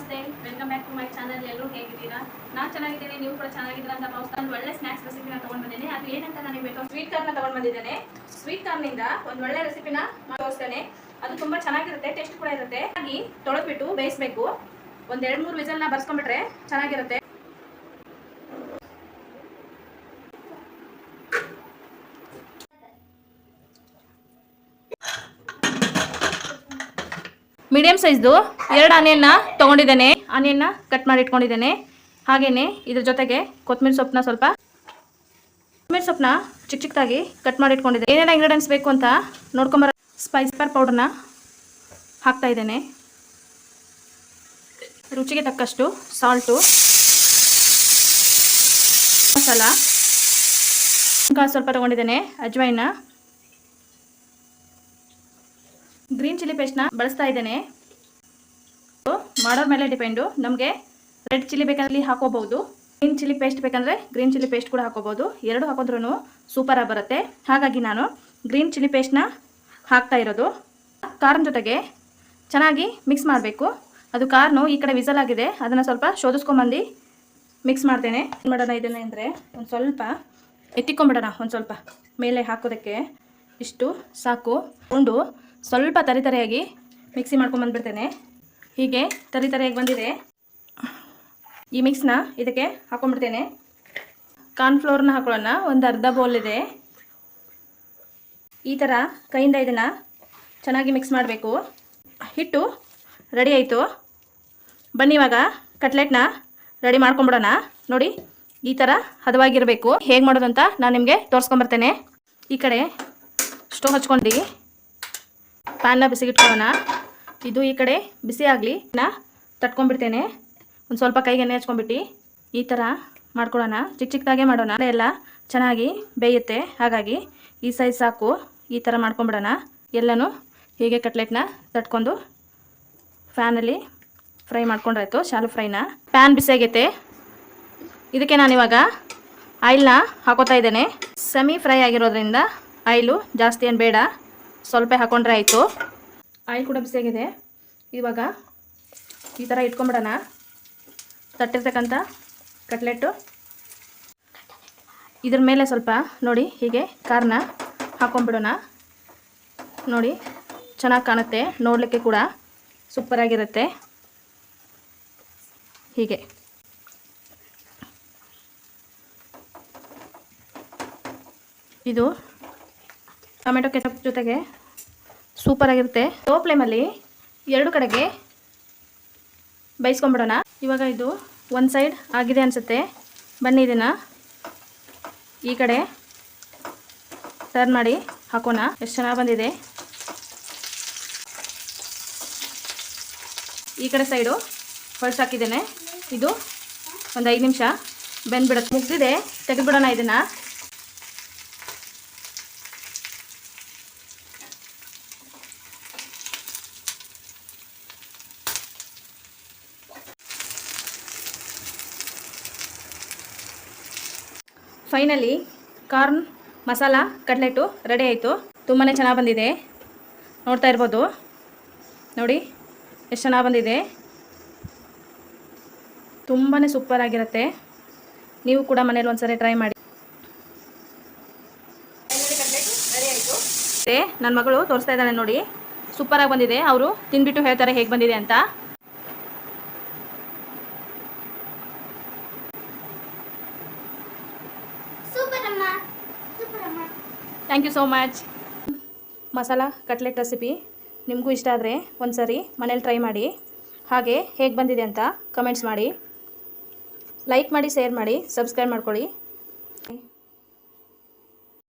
ನಮಸ್ತೆ welcome back to my channel ಎಲ್ಲರೂ ಹೇಗಿದ್ದೀರಾ? ನಾನು ಚೆನ್ನಾಗಿದ್ದೀನಿ, ನೀವು ಕೂಡ ಚೆನ್ನಾಗಿದ್ದೀರಾ ಅಂತ ಭಾವಿಸ್ತಾ ಒಂದು ಒಳ್ಳೆ ಸ್ನ್ಯಾಕ್ಸ್ ರೆಸಿಪಿನ ತಗೊಂಡು ಬಂದಿದ್ದೀನಿ. ಅದು ಏನಂತ ನಾನು ಬೇಕು? ಸ್ವೀಟ್ ಕಾರ್ನ ತಗೊಂಡು ಬಂದಿದ್ದೇನೆ. ಸ್ವೀಟ್ ಕಾರ್ನಿಂದ ಒಂದು ಒಳ್ಳೆ ರೆಸಿಪಿನ ತೋರಿಸ್ತೇನೆ. ಅದು ತುಂಬಾ ಚೆನ್ನಾಗಿರುತ್ತೆ ಟೇಸ್ಟ್ ಕೂಡ ಇರುತ್ತೆ. ಹಾಗೆ ತೊಳೆದ್ಬಿಟ್ಟು ಬೇಯಿಸಬೇಕು. ಒಂದ್ ಎರಡು ಮೂರು ವಿಸಲ್ನ ಬರ್ಸ್ಕೊಂಡ್ಬಿಟ್ರೆ ಚೆನ್ನಾಗಿರುತ್ತೆ. ಮೀಡಿಯಂ ಸೈಜ್ದು ಎರಡು ಆನಿಯನ್ನ ತೊಗೊಂಡಿದ್ದೇನೆ. ಆನಿಯನ್ನ ಕಟ್ ಮಾಡಿ ಇಟ್ಕೊಂಡಿದ್ದೇನೆ. ಹಾಗೆಯೇ ಇದ್ರ ಜೊತೆಗೆ ಕೊತ್ತಂಬರಿ ಸೊಪ್ಪನ್ನ ಸ್ವಲ್ಪ ಕೊತ್ತಂಬರಿ ಸೊಪ್ಪನ್ನ ಚಿಕ್ಕ ಚಿಕ್ಕದಾಗಿ ಕಟ್ ಮಾಡಿ ಇಟ್ಕೊಂಡಿದ್ದೆ ಏನೇನು ಇಂಗ್ರೀಡಿಯೆಂಟ್ಸ್ ಬೇಕು ಅಂತ ನೋಡ್ಕೊಂಬರ ಸ್ಪೈಸ್ ಪರ್ ಪೌಡರ್ನ ಹಾಕ್ತಾ ಇದ್ದೇನೆ. ರುಚಿಗೆ ತಕ್ಕಷ್ಟು ಸಾಲ್ಟು ಮಸಾಲ ಸ್ವಲ್ಪ ತೊಗೊಂಡಿದ್ದೇನೆ ಅಜ್ವೈನ ಗ್ರೀನ್ ಚಿಲ್ಲಿ ಪೇಸ್ಟ್ನ ಬಳಸ್ತಾ ಇದ್ದೇನೆ. ಮಾಡೋರ ಮೇಲೆ ಡಿಪೆಂಡು. ನಮಗೆ ರೆಡ್ ಚಿಲ್ಲಿ ಬೇಕಂದ್ರೆ ಹಾಕೋಬಹುದು. ಗ್ರೀನ್ ಚಿಲ್ಲಿ ಪೇಸ್ಟ್ ಬೇಕಂದ್ರೆ ಗ್ರೀನ್ ಚಿಲ್ಲಿ ಪೇಸ್ಟ್ ಕೂಡ ಹಾಕೋಬಹುದು. ಎರಡು ಹಾಕಿದ್ರೂ ಸೂಪರಾಗಿ ಬರುತ್ತೆ. ಹಾಗಾಗಿ ನಾನು ಗ್ರೀನ್ ಚಿಲ್ಲಿ ಪೇಸ್ಟ್ನ ಹಾಕ್ತಾ ಇರೋದು. ಕಾರ್ನ್ ಜೊತೆಗೆ ಚೆನ್ನಾಗಿ ಮಿಕ್ಸ್ ಮಾಡಬೇಕು. ಅದು ಕಾರ್ನು ಈ ಕಡೆ ವಿಸಲ್ ಆಗಿದೆ. ಅದನ್ನು ಸ್ವಲ್ಪ ಶೋಧಿಸ್ಕೊಂಬಂದು ಮಿಕ್ಸ್ ಮಾಡ್ತೇನೆ. ಏನು ಮಾಡೋಣ ಇದನ್ನು ಅಂದರೆ ಒಂದು ಸ್ವಲ್ಪ ಎತ್ತಿಕೊಂಬಿಡೋಣ, ಒಂದು ಸ್ವಲ್ಪ ಮೇಲೆ ಹಾಕೋದಕ್ಕೆ. ಇಷ್ಟು ಸಾಕು. ಉಂಡು ಸ್ವಲ್ಪ ತರಿ ತರಿಯಾಗಿ ಮಿಕ್ಸಿ ಮಾಡ್ಕೊಂಬಂದ್ಬಿಡ್ತೇನೆ ಹೀಗೆ ತರಿ ತರಿಯಾಗಿ ಬಂದಿದೆ. ಈ ಮಿಕ್ಸ್ನ ಇದಕ್ಕೆ ಹಾಕೊಂಡ್ಬಿಡ್ತೇನೆ. ಕಾರ್ನ್ಫ್ಲೋರ್ನ ಹಾಕೊಳ್ಳೋಣ. ಒಂದು ಅರ್ಧ ಬೌಲ್ ಇದೆ. ಈ ಥರ ಕೈಯಿಂದ ಇದನ್ನು ಚೆನ್ನಾಗಿ ಮಿಕ್ಸ್ ಮಾಡಬೇಕು. ಹಿಟ್ಟು ರೆಡಿ ಆಯಿತು. ಬನ್ನಿ ಇವಾಗ ಕಟ್ಲೆಟ್ನ ರೆಡಿ ಮಾಡ್ಕೊಂಬಿಡೋಣ. ನೋಡಿ, ಈ ಥರ ಹದವಾಗಿರಬೇಕು. ಹೇಗೆ ಮಾಡೋದು ಅಂತ ನಾನು ನಿಮಗೆ ತೋರಿಸ್ಕೊಂಬರ್ತೇನೆ ಈ ಕಡೆ ಸ್ಟವ್ ಹಚ್ಕೊಂಡು ಪ್ಯಾನ್ನ ಬಿಸಿಗಿಟ್ಕೊಳ್ಳೋಣ ಇದು ಈ ಕಡೆ ಬಿಸಿ ಆಗಲಿ. ನಾ ತಟ್ಕೊಂಡ್ಬಿಡ್ತೇನೆ. ಒಂದು ಸ್ವಲ್ಪ ಕೈಗೆ ಎಣ್ಣೆ ಹಚ್ಕೊಂಡ್ಬಿಟ್ಟು ಈ ಥರ ಮಾಡ್ಕೊಳ್ಳೋಣ ಚಿಕ್ಕ ಚಿಕ್ಕದಾಗೆ ಮಾಡೋಣ. ಎಲ್ಲ ಚೆನ್ನಾಗಿ ಬೇಯುತ್ತೆ. ಹಾಗಾಗಿ ಈ ಸೈಜ್ ಸಾಕು. ಈ ಥರ ಮಾಡ್ಕೊಂಬಿಡೋಣ ಎಲ್ಲನೂ ಹೀಗೆ ಕಟ್ಲೆಟ್ನ ತಟ್ಕೊಂಡು ಫ್ಯಾನಲ್ಲಿ ಫ್ರೈ ಮಾಡ್ಕೊಂಡ್ರಾಯ್ತು. ಶಾಲು ಫ್ರೈನ. ಪ್ಯಾನ್ ಬಿಸಿಯಾಗೈತೆ ಇದಕ್ಕೆ ನಾನಿವಾಗ ಆಯಿಲ್ನ ಹಾಕೋತಾ ಇದ್ದೇನೆ. ಸೆಮಿ ಫ್ರೈ ಆಗಿರೋದ್ರಿಂದ ಆಯಿಲು ಜಾಸ್ತಿ ಏನು ಬೇಡ. ಸ್ವಲ್ಪ ಹಾಕೊಂಡ್ರೆ ಆಯಿತು. ಆಯಿಲ್ ಕೂಡ ಬಿಸಿಯಾಗಿದೆ ಇವಾಗ ಈ ಥರ ಇಟ್ಕೊಂಬಿಡೋಣ. ತಟ್ಟಿರ್ತಕ್ಕಂಥ ಕಟ್ಲೆಟ್ಟು. ಇದ್ರ ಮೇಲೆ ಸ್ವಲ್ಪ ನೋಡಿ ಹೀಗೆ ಕಾರ್ನ ಹಾಕೊಂಡ್ಬಿಡೋಣ ನೋಡಿ, ಚೆನ್ನಾಗಿ ಕಾಣುತ್ತೆ. ನೋಡಲಿಕ್ಕೆ ಕೂಡ ಸೂಪರಾಗಿರುತ್ತೆ ಹೀಗೆ. ಇದು ಟೊಮೆಟೊ ಕೆಚಪ್ ಜೊತೆಗೆ ಸೂಪರಾಗಿರುತ್ತೆ ಲೋ ಫ್ಲೇಮಲ್ಲಿ ಎರಡು ಕಡೆಗೆ ಬೈಸ್ಕೊಂಬಿಡೋಣ ಇವಾಗ ಇದು ಒಂದು ಸೈಡ್ ಆಗಿದೆ ಅನಿಸುತ್ತೆ. ಬನ್ನಿ ಇದನ್ನು ಈ ಕಡೆ ಟರ್ನ್ ಮಾಡಿ ಹಾಕೋಣ. ಎಷ್ಟು ಚೆನ್ನಾಗಿ ಬಂದಿದೆ. ಈ ಕಡೆ ಸೈಡು ಹೊಳ್ಸ್ ಹಾಕಿದ್ದೇನೆ. ಇದು ಒಂದು ಐದು ನಿಮಿಷ ಬೆಂದ್ಬಿಡುತ್ತೆ. ಮುಗ್ದಿದೆ, ತೆಗೆದುಬಿಡೋಣ ಇದನ್ನು. Finally corn masala cutlet ready ಆಯಿತು. ತುಂಬಾ ಚೆನ್ನಾಗಿ ಬಂದಿದೆ. ನೋಡ್ತಾ ಇರ್ಬೋದು. ನೋಡಿ, ಎಷ್ಟು ಚೆನ್ನಾಗಿ ಬಂದಿದೆ. ತುಂಬಾ ಸೂಪರ್ ಆಗಿರುತ್ತೆ. ನೀವು ಕೂಡ ಮನೇಲಿ ಒಂದ್ಸರಿ ಟ್ರೈ ಮಾಡಿ. ನನ್ನ ಮಗಳು ತೋರಿಸ್ತಾ ಇದ್ದಾಳೆ ನೋಡಿ. ಸೂಪರಾಗಿ ಬಂದಿದೆ. ಅವರು ತಿಂದ್ಬಿಟ್ಟು ಹೇಳ್ತಾರೆ ಹೇಗೆ ಬಂದಿದೆ ಅಂತ. Thank you so much masala, cutlet recipe ನಿಮಗೂ ಇಷ್ಟ ಆದರೆ ಒಂದು ಸರಿ ಮನೇಲಿ ಟ್ರೈ ಮಾಡಿ. ಹಾಗೆ ಹೇಗೆ ಬಂದಿದೆ ಅಂತ ಕಮೆಂಟ್ಸ್ ಮಾಡಿ. ಲೈಕ್ ಮಾಡಿ ಶೇರ್ ಮಾಡಿ ಸಬ್ಸ್ಕ್ರೈಬ್ ಮಾಡ್ಕೊಳ್ಳಿ.